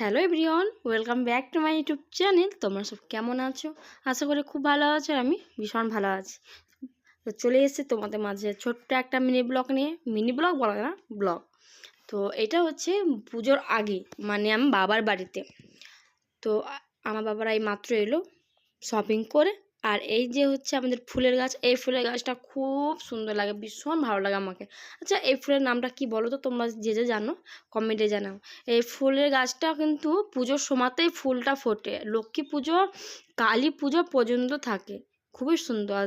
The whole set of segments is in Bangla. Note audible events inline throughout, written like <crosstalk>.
Hello everyone welcome back to my YouTube channel তোমরা সব কেমন আছো? আশা করি খুব ভালো আছো আমি ভীষণ ভালো আছি। তো চলে এসেছে তোমাদের মাঝে ছোট্ট একটা মিনি ব্লগ নিয়ে। মিনি ব্লগ বলা না ব্লগ তো এটা হচ্ছে পুজোর আগে মানে আমি বাবার বাড়িতে। তো আমার বাবারা এই মাত্র এলো শপিং করে। আর এই যে হচ্ছে আমাদের ফুলের গাছ, এই ফুলের গাছটা খুব সুন্দর লাগে, ভীষণ ভালো লাগে আমাকে। আচ্ছা এই ফুলের নামটা কি বলো তো? তোমরা যে যে জানো কমেন্টে জানাও। এই ফুলের গাছটা কিন্তু পুজোর সময়তেই ফুলটা ফোটে। লক্ষ্মী পুজো, কালী পুজো পর্যন্ত থাকে। খুবই সুন্দর।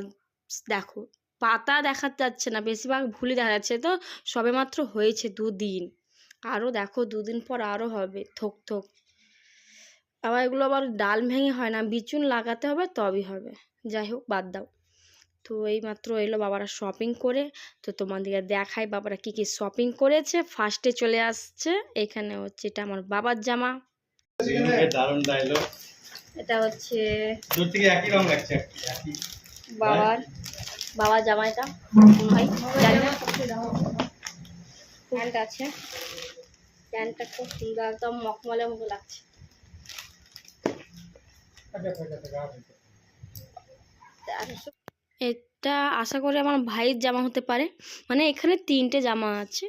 দেখো, পাতা দেখা যাচ্ছে না, বেশিরভাগ ফুলই দেখা যাচ্ছে। তো সবেমাত্র হয়েছে দুদিন। আরও দেখো, দুদিন পর আরও হবে। থোক থোক। আবার এগুলো আবার ডাল ভেঙে হয় না, বিচুন লাগাতে হবে, তবেই হবে। যাই হোক বাদ দাও। তো এই মাত্র এলো বাবারা শপিং করে। তো তোমাদেরকে দেখায় বাবারা কি কি শপিং করেছে। ফার্স্টে চলে আসছে এখানে হচ্ছে এটা আমার বাবার জামা। এটা হচ্ছে বাবার বাবার জামা এটা। ভাই জানি না। প্যান্ট আছে। প্যান্টটা খুব সুন্দর একদম মখমলের মতো লাগছে। এটা আশা করি আমার ভাইয়ের জামা হতে পারে। মানে এখানে তিনটে জামা আছে।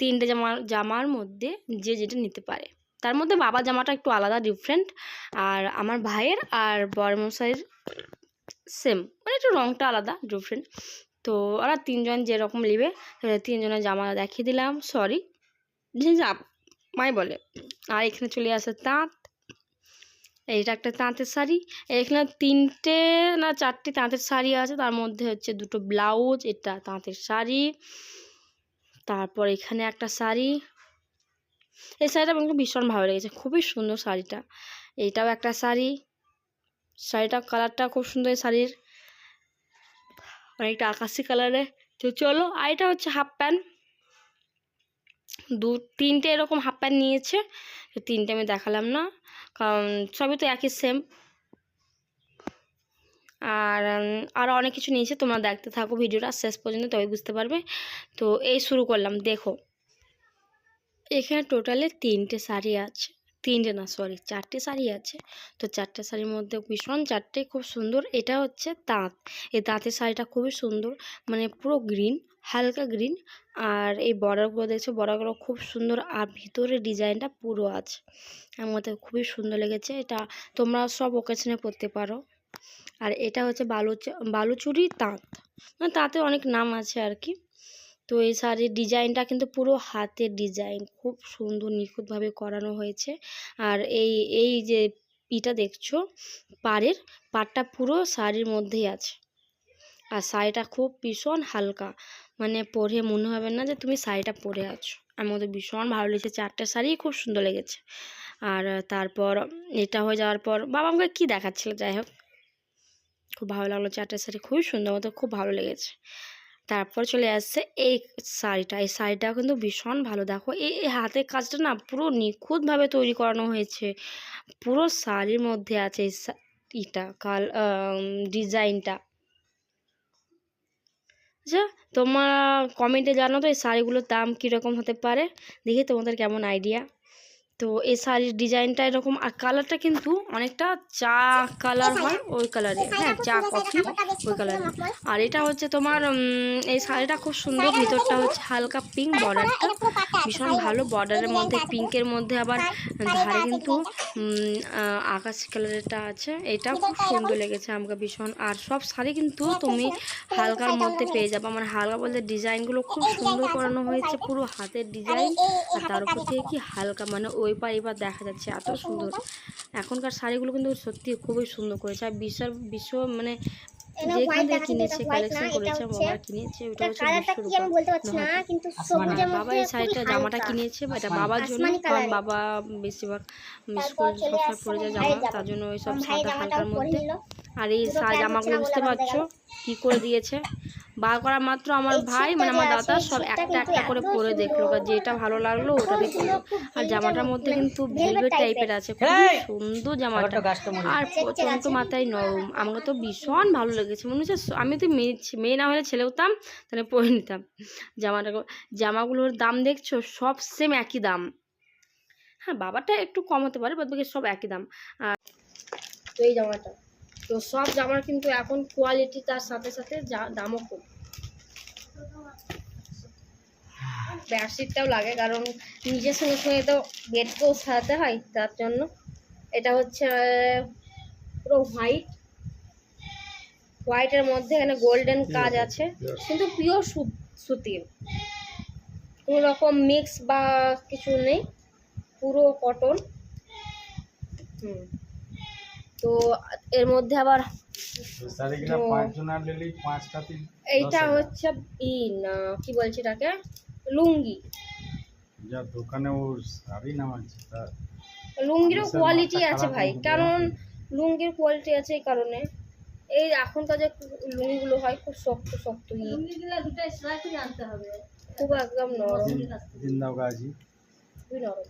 তিনটে জামা, জামার মধ্যে যে যেটা নিতে পারে। তার মধ্যে বাবা জামাটা একটু আলাদা ডিফারেন্ট আর আমার ভাইয়ের আর বড়মশাইয়ের সেম মানে একটু রঙটা আলাদা ডিফারেন্ট তো ওরা তিনজন যেরকম নেবে তিনজনের জামা দেখিয়ে দিলাম। সরি যে যা মাই বলে। আর এখানে চলে আসে তাঁত। এইটা একটা তাঁতের শাড়ি, এখানে তিনটে না চারটে তাঁতের শাড়ি আছে, তার মধ্যে হচ্ছে দুটো ব্লাউজ, এটা তাঁতের শাড়ি, তারপর এখানে একটা শাড়ি। এই শাড়িটা আমাকে ভীষণ ভালো লেগেছে, খুবই সুন্দর শাড়িটা। এইটাও একটা শাড়ি, শাড়িটা, কালারটা খুব সুন্দর শাড়ির। অনেকটা আকাশি কালারে তো চলো আর এটা হচ্ছে হাফ প্যান্ট। দু, তিনটে এরকম হাফ প্যান্ট নিয়েছে, তো তিনটে আমি দেখালাম না, কারণ সবই তো একই সেম আর আরও অনেক কিছু নিয়েছে, তোমরা দেখতে থাকো ভিডিওটা শেষ পর্যন্ত তবে বুঝতে পারবে। তো এই শুরু করলাম, দেখো। এখানে টোটালে তিনটে শাড়ি আছে। তিনটে না সরি চারটে শাড়ি আছে। তো চারটে শাড়ির মধ্যে ভীষণ চারটে খুব সুন্দর। এটা হচ্ছে তাঁত। এই তাঁতের শাড়িটা খুবই সুন্দর। মানে পুরো গ্রিন, হালকা গ্রিন। আর এই বর্ডারগুলো দেখছ? বর্ডারগুলো খুব সুন্দর। আর ভিতরে ডিজাইনটা পুরো আছে। আমার মতে খুবই সুন্দর লেগেছে। এটা তোমরা সব ওকেশনে পরতে পারো। আর এটা হচ্ছে বালুচ, বালুচুরি তাঁত। মানে তাঁতে অনেক নাম আছে আর কি। তো এই শাড়ির ডিজাইনটা কিন্তু পুরো হাতের ডিজাইন। খুব সুন্দর নিখুঁতভাবে করানো হয়েছে। আর এই এই যে ইটা দেখছ, পাড়ের, পাড়টা পুরো শাড়ির মধ্যেই আছে। আর শাড়িটা খুব ভীষণ হালকা। মানে পরে মনে হবে না যে তুমি শাড়িটা পরে আছো। আমার মধ্যে ভীষণ ভালো লেগেছে। চারটে শাড়ি খুব সুন্দর লেগেছে। আর তারপর এটা হয়ে যাওয়ার পর বাবা আমাকে কী দেখাচ্ছিল? যাই হোক। খুব ভালো লাগল। চারটে শাড়ি খুবই সুন্দর মতো, খুব ভালো লেগেছে। তারপর চলে আসছে এই শাড়িটা। এই শাড়িটা কিন্তু ভীষণ ভালো। দেখো এই হাতের কাজটা না পুরো নিখুঁতভাবে তৈরি করানো হয়েছে। পুরো শাড়ির মধ্যে আছে ইটা, কাল ডিজাইনটা। আচ্ছা তোমরা কমেন্টে জানো তো এই শাড়িগুলোর দাম কীরকম হতে পারে? দেখি তোমাদের কেমন আইডিয়া তো এই শাড়ির ডিজাইনটা এরকম, আর কালারটা কিন্তু অনেকটা চা কালার হয় ওই কালারে। হ্যাঁ চা, কফি ওই কালারে। আর এটা হচ্ছে তোমার এই শাড়িটা খুব সুন্দর। ভিতরটা হচ্ছে হালকা পিঙ্ক বর্ডারটা ভীষণ ভালো বর্ডারের মধ্যে পিঙ্কের মধ্যে আবার ধারে কিন্তু আকাশ কালারেরটা আছে। এটা খুব সুন্দর লেগেছে আমাকে ভীষণ। আর সব শাড়ি কিন্তু তুমি হালকার মধ্যে পেয়ে যাবে। মানে হালকা বলতে ডিজাইনগুলো খুব সুন্দর করানো হয়েছে পুরো হাতের ডিজাইন আর তার উপর থেকে কি হালকা মানে ওই পা এবার দেখা যাচ্ছে এত সুন্দর। এখনকার শাড়িগুলো কিন্তু সত্যি খুবই সুন্দর করেছে। আর বিশাল বিশ্ব মানে যেখান থেকে কিনেছে কালেকশন করেছে বাবা কিনেছে ওটা হচ্ছে বিশ্বরূপা বাবা এই শাড়িটা জামাটা। কিনেছে এটা বাবার জন্য কারণ বাবা বেশিরভাগ তারপর স্কুল সবসময় পরে যায় জামা তার জন্য ওই সব সাদা হালকার মধ্যে। আর এই জামাগুলো বুঝতে পারছ কি করে দিয়েছে? বার করা মাত্র আমার ভাই মানে আমার দাদা সব একটা একটা করে পরে দেখল। যেটা ভালো লাগল ওটা খুব দেখল আর জামাটার মধ্যে মানে কিন্তু ভেলভেট টাইপের আছে খুবই সুন্দর জামাটা। আর প্রচণ্ড মাথায় নরম আমাকে তো ভীষণ ভালো লেগেছে মনে হচ্ছে আমি তো মেয়ে মেয়ে না হলে ছেলে হতাম তাহলে পরে নিতাম। জামাটা জামাগুলোর দাম দেখছ? সব সেম একই দাম। হ্যাঁ বাবাটা একটু কম হতে পারে বাদ বাকি সব একই দাম। আর তো এই জামাটা। তো সব জামার কিন্তু এখন কোয়ালিটি তার সাথে সাথে যা- দামও কম। বেডশিটটাও লাগে কারণ নিজের সঙ্গে সঙ্গে তো বেডকেও সাজাতে হয় তার জন্য। এটা হচ্ছে পুরো হোয়াইট হোয়াইটের মধ্যে এখানে গোল্ডেন কাজ আছে। কিন্তু পিওর সুতির কোনো রকম মিক্স বা কিছু নেই পুরো কটন হুম। তো এর মধ্যে আবার এইটা হচ্ছে ই না কি বলছে এটাকে? লুঙ্গি। যা দোকানে ও শাড়ি নামাচ্ছে তা লুঙ্গিরও কোয়ালিটি আছে ভাই কারণ লুঙ্গির কোয়ালিটি আছে এই কারণে। এই এখনকার যে লুঙ্গিগুলো হয় খুব শক্ত শক্ত খুব একদম নরম। খুবই নরম।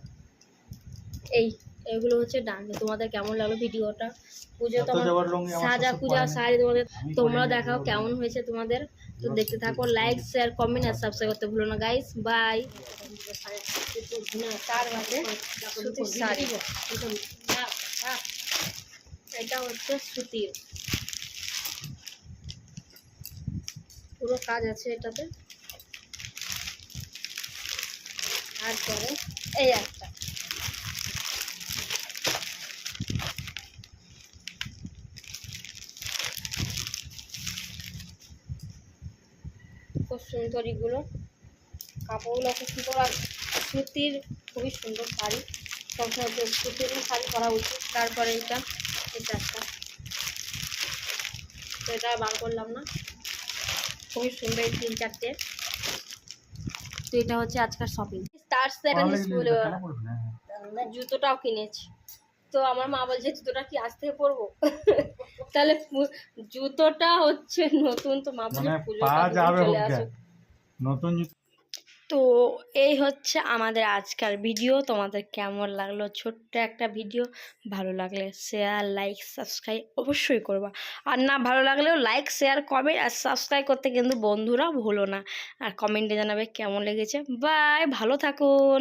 এই। এগুলো হচ্ছে ডান্ডি তোমাদের কেমন লাগল ভিডিওটা? পুজো তোমার সাজা পূজা পরেনি। তোমাদের তোমরাও দেখাও কেমন হয়েছে তোমাদের। তো দেখতে থাকো। লাইক শেয়ার কমেন্ট আর সাবস্ক্রাইব করতে ভুলো না গাইস বাই এটা হচ্ছে সুতির। পুরো কাজ আছে এটাতে। তারপরে এই একটা খুব সুন্দর এগুলো কাপড়গুলো খুব সুন্দর আর সুতির খুবই সুন্দর শাড়ি। সবসময় সুতির শাড়ি পরা উচিত। তারপরে এটা এটা একটা। তো এটা বার করলাম না। খুবই সুন্দর এই তিন চারটে। তো এটা হচ্ছে আজকাল শপিং তার স্কুল না। জুতোটাও কিনেছি। তো আমার মা বলছে জুতোটা কি আজ থেকে পরবো? <laughs> তাহলে জুতোটা হচ্ছে নতুন। তো মা বলছে মানে পুজোর পা যাবে চলে আসুক নতুন তো এই হচ্ছে আমাদের আজকাল ভিডিও। তোমাদের কেমন লাগল? ছোট্ট একটা ভিডিও। ভালো লাগলে শেয়ার লাইক সাবস্ক্রাইব অবশ্যই করবা। আর না ভালো লাগলেও লাইক শেয়ার কমেন্ট আর সাবস্ক্রাইব করতে কিন্তু বন্ধুরা ভুলো না। আর কমেন্টে জানাবে কেমন লেগেছে। বাই ভালো থাকুন।